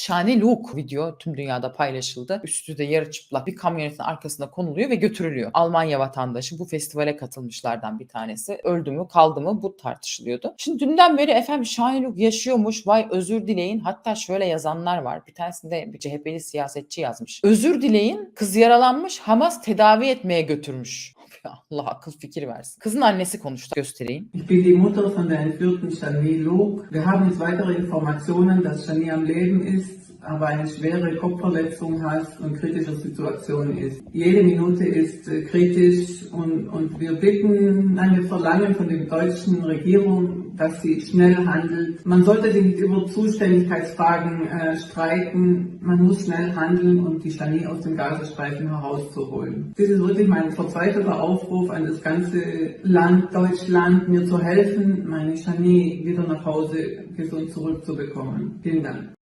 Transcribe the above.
Şahane Luke video tüm dünyada paylaşıldı. Üstü de yarı çıplak bir kamyonetin arkasına konuluyor ve götürülüyor. Almanya vatandaşı bu festivale katılmışlardan bir tanesi. Öldü mü kaldı mı bu tartışılıyordu. Şimdi dünden beri efendim Şahane Luke yaşıyormuş vay özür dileyin. Hatta şöyle yazanlar var. Bir tanesinde bir CHP'li siyasetçi yazmış. Özür dileyin kız yaralanmış Hamas tedavi etmeye götürmüş. Allah akıl fikir versin. Kızın annesi konuştu. Göstereyim. Ich bin die Mutter von der entführten Shani Log. Wir haben jetzt weitere Informationen, dass Shani am Leben ist, aber eine schwere Kopfverletzung hat und kritischer Situation ist. Jede Minute ist äh, kritisch und, und wir bitten, nein, wir verlangen von der deutschen Regierung, dass sie schnell handelt. Man sollte sich nicht über Zuständigkeitsfragen äh, streiten. Man muss schnell handeln und die Shani aus dem Gazastreifen herauszuholen. Das ist wirklich mein verzweifelter Aufruf an das ganze Land, Deutschland, mir zu helfen, meine Shani wieder nach Hause gesund zurückzubekommen. Vielen Dank.